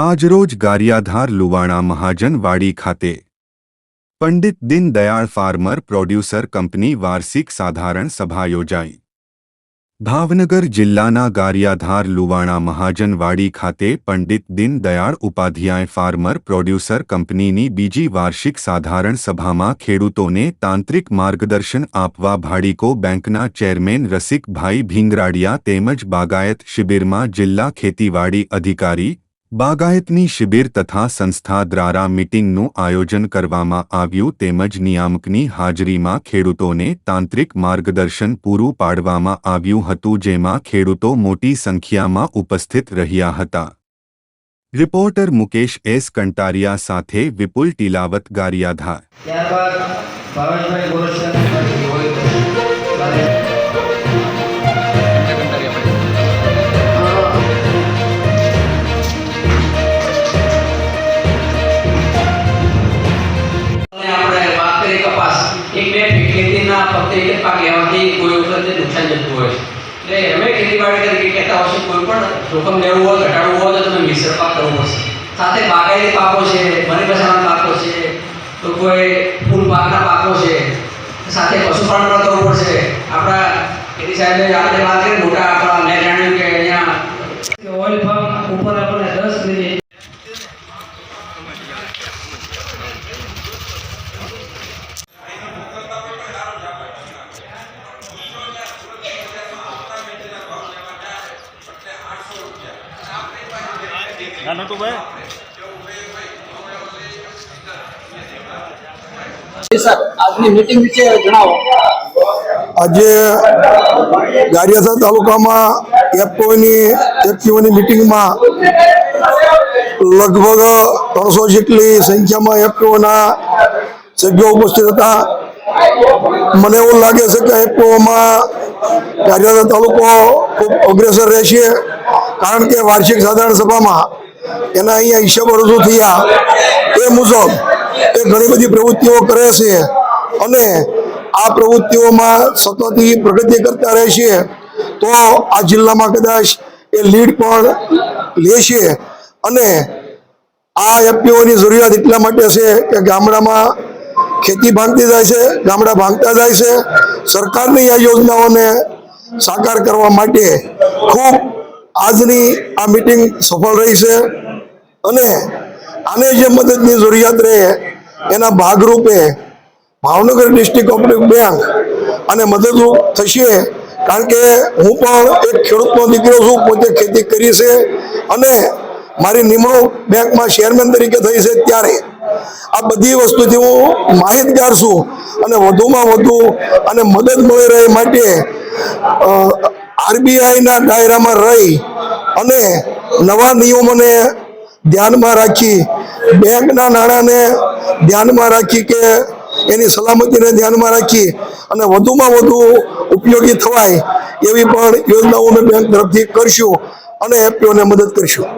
આજરોજ ગારિયાધાર લુવાણા મહાજનવાડી ખાતે Pandit Deendayal farmer producer company વાર્ષિક સાધારણ સભા યોજાઈ ભાવનગર જિલ્લાના ગારિયાધાર લુવાણા મહાજનવાડી ખાતે પંડિત દીનદયાળ ઉપાધ્યાય ફાર્મર પ્રોડ્યુસર કંપનીની બીજી વાર્ષિક સાધારણ સભામાં ખેડૂતોને તાંત્રિક માર્ગદર્શન આપવા ભાડીકો બેંકના ચેરમેન રસિકભાઈ ભીંગરાડિયા તેમજ બાગાયત શિબિરમાં જિલ્લા ખેતીવાડી અધિકારી બાગાયતની શિબિર તથા સંસ્થા દ્વારા મીટિંગનું આયોજન કરવામાં આવ્યું તેમજ નિયામકની હાજરીમાં ખેડૂતોને તાંત્રિક માર્ગદર્શન પૂરું પાડવામાં આવ્યું હતું જેમાં ખેડૂતો મોટી સંખ્યામાં ઉપસ્થિત રહ્યા હતા. રિપોર્ટર મુકેશ એસ કંટારિયા સાથે વિપુલ ટીલાવત ગારિયાધાર. ત્યારબાદ ફક્ત એક જ પાક લેવાથી કોઈ વખતે નુકસાન જતું હોય છે. એટલે અમે ખેતીવાડી તરીકે કહેતા હોય છે કોઈ પણ જોખમ લેવું હોય, ઘટાડવું હોય તો તમે મિશ્ર પાક કરવો પડશે. સાથે બાગાયતી પાકો છે, મરી પસારના પાકો છે, તો કોઈ ફૂલ પાકના પાકો છે. સાથે પશુપાલન પણ કરવું પડશે. આપણા ખેતી સાહેબે આપણે વાત કરી, મોટા ના નટુ ભાઈ. આજની મીટિંગ વિશે જણાવો. આજે ગારિયાધાર તાલુકામાં એફઓની એફપીઓની મિટિંગમાં લગભગ ત્રણસો જેટલી સંખ્યામાં એફપીઓના સભ્યો ઉપસ્થિત હતા. મને એવું લાગે છે કે એફપીઓમાં ગારિયાધાર તાલુકો ખૂબ અગ્રેસર રહેશે કારણ કે વાર્ષિક સાધારણ સભામાં એના અહીંયા હિસાબો રજૂ થયા. એ મુજબ એ ઘણી બધી પ્રવૃત્તિઓ કરે છે અને આ પ્રવૃત્તિઓમાં સતત પ્રગતિ કરતા રહેશે તો આ જિલ્લામાં કદાચ એ લીડ પણ લે છે અને આ એફપીઓની જરૂરિયાત એટલા માટે છે કે ગામડામાં ખેતી ભાંગતી જાય છે, ગામડા ભાંગતા જાય છે. સરકારની આ યોજનાઓને સાકાર કરવા માટે ખૂબ આજની આ મિટિંગ સફળ રહી છે અને આને જે મદદની જરૂરિયાત રહે એના ભાગરૂપે ભાવનગર ડિસ્ટ્રિક્ટ કોઓપરેટિવ બેંક અને મદદરૂપ થશે. કારણ કે હું પણ એક ખેડૂતનો દીકરો છું, પોતે ખેતી કરી છે અને મારી નિમણૂક બેંકમાં ચેરમેન તરીકે થઈ છે ત્યારે. આ બધી વસ્તુથી હું માહિતગાર છું અને વધુમાં વધુ અને મદદ મળી રહે માટે આરબીઆઈના દાયરામાં રહી અને નવા નિયમોને ધ્યાનમાં રાખી, બેંકના નાણાંને ધ્યાનમાં રાખી કે એની સલામતીને ધ્યાનમાં રાખી અને વધુમાં વધુ ઉપયોગી થવાય એવી પણ યોજનાઓ અમે બેંક તરફથી કરશું અને એફપીઓને મદદ કરશું.